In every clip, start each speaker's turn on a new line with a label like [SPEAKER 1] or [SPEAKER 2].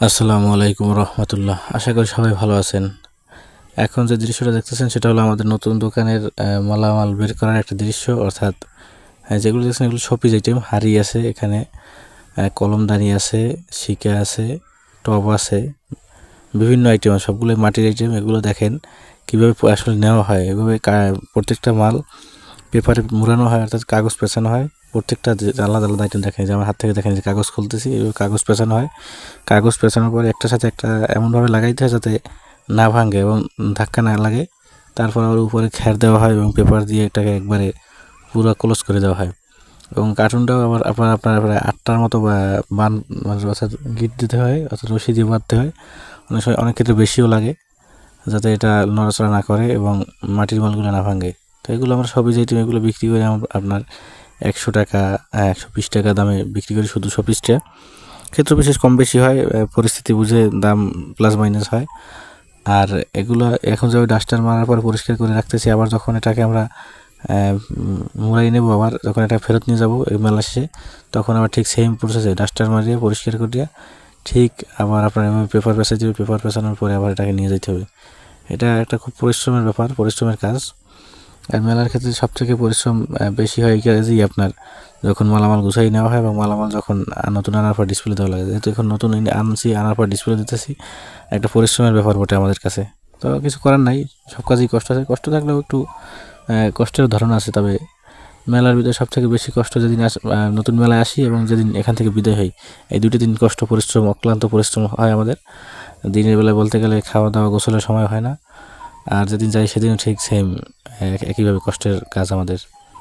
[SPEAKER 1] আসসালামু আলাইকুম রহমতুল্লাহ। আশা করি সবাই ভালো আছেন। এখন যে দৃশ্যটা দেখতেছেন, সেটা হলো আমাদের নতুন দোকানের মালামাল বের করার একটা দৃশ্য। অর্থাৎ যেগুলো দেখছেন এগুলো শপিজ আইটেম হাড়ি আছে এখানে কলমদানি আছে, শিকা আছে, টব আছে, বিভিন্ন আইটেম সবগুলো মাটির আইটেম এগুলো দেখেন কীভাবে আসলে নেওয়া হয়। এভাবে প্রত্যেকটা মাল পেপারে মুড়ানো হয়, অর্থাৎ কাগজ পেছানো হয়। প্রত্যেকটা আলাদা আলাদা আইটেম দেখেন যে আমার হাত থেকে দেখেন যে কাগজ খুলতেছি এইভাবে কাগজ পেঁচানো হয়। কাগজ পেঁচানোর পরে একটার সাথে একটা এমনভাবে লাগাইতে হয় যাতে না ভাঙে এবং ধাক্কা না লাগে। তারপর আবার উপরে খ্যার দেওয়া হয় এবং পেপার দিয়ে এটাকে একবারে পুরো ক্লোজ করে দেওয়া হয়। এবং কার্টুনটাও আবার আপনার আপনার প্রায় আটটার মতো বান মানে অর্থাৎ গিট দিতে হয়, অর্থাৎ রশি দিয়ে বাঁধতে হয়। অনেক সময় অনেক ক্ষেত্রে বেশিও লাগে, যাতে এটা নড়াচড়া না করে এবং মাটির মালগুলো না ভাঙে। তো এগুলো আমরা সবই যেটি এগুলো বিক্রি করে আমরা আপনার একশো টাকা একশো বিশ টাকা দামে বিক্রি করি শুধু শপিসটা ক্ষেত্র বিশেষ কম বেশি হয় পরিস্থিতি বুঝে দাম প্লাস মাইনাস হয়। আর এগুলো এখন যাবে ডাস্টার মারার পর পরিষ্কার করে রাখতেছি, আবার যখন এটাকে আমরা মুড়াই নেব, আবার যখন এটা ফেরত নিয়ে যাব মেলা শেষে, তখন আবার ঠিক সেম প্রসেসে ডাস্টার মারিয়ে পরিষ্কার করিয়া ঠিক আবার আপনার পেপার পেঁচা দিবে পেপার পেঁচানোর পরে আবার এটাকে নিয়ে যেতে হবে। এটা একটা খুব পরিশ্রমের ব্যাপার, পরিশ্রমের কাজ। আর মেলার ক্ষেত্রে সব থেকে পরিশ্রম বেশি হয় কাজেই আপনার, যখন মালামাল গুছাই নেওয়া হয় এবং মালামাল যখন নতুন আনার পর ডিসপ্লে দেওয়া লাগে। যেহেতু এখন নতুন আনছি, আনার পর ডিসপ্লে দিতেছি, একটা পরিশ্রমের ব্যাপার বটে আমাদের কাছে। তো কিছু করার নাই, সব কাজেই কষ্ট আছে। কষ্ট থাকলেও একটু কষ্টের ধরন আছে, তবে মেলার ভিতরে সব থেকে বেশি কষ্ট যেদিন আস- নতুন মেলায় আসি এবং যেদিন এখান থেকে বিদায় হই, এই দুটি দিন কষ্ট, পরিশ্রম, অক্লান্ত পরিশ্রম হয় আমাদের। দিনের বেলায় বলতে গেলে খাওয়া দাওয়া গোসলের সময় হয় না। আর যেদিন যাই সেদিনও ঠিক সেম একইভাবে কষ্টের কাজ আমাদের।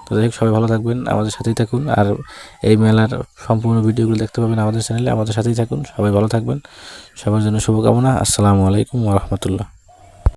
[SPEAKER 1] তো যাই হোক, সবাই ভালো থাকবেন আমাদের সাথেই থাকুন। আর এই মেলার সম্পূর্ণ ভিডিওগুলো দেখতে পাবেন আমাদের চ্যানেলে আমাদের সাথেই থাকুন। সবাই ভালো থাকবেন। সবার জন্য শুভকামনা। আসসালামু আলাইকুম রহমতুল্লাহ।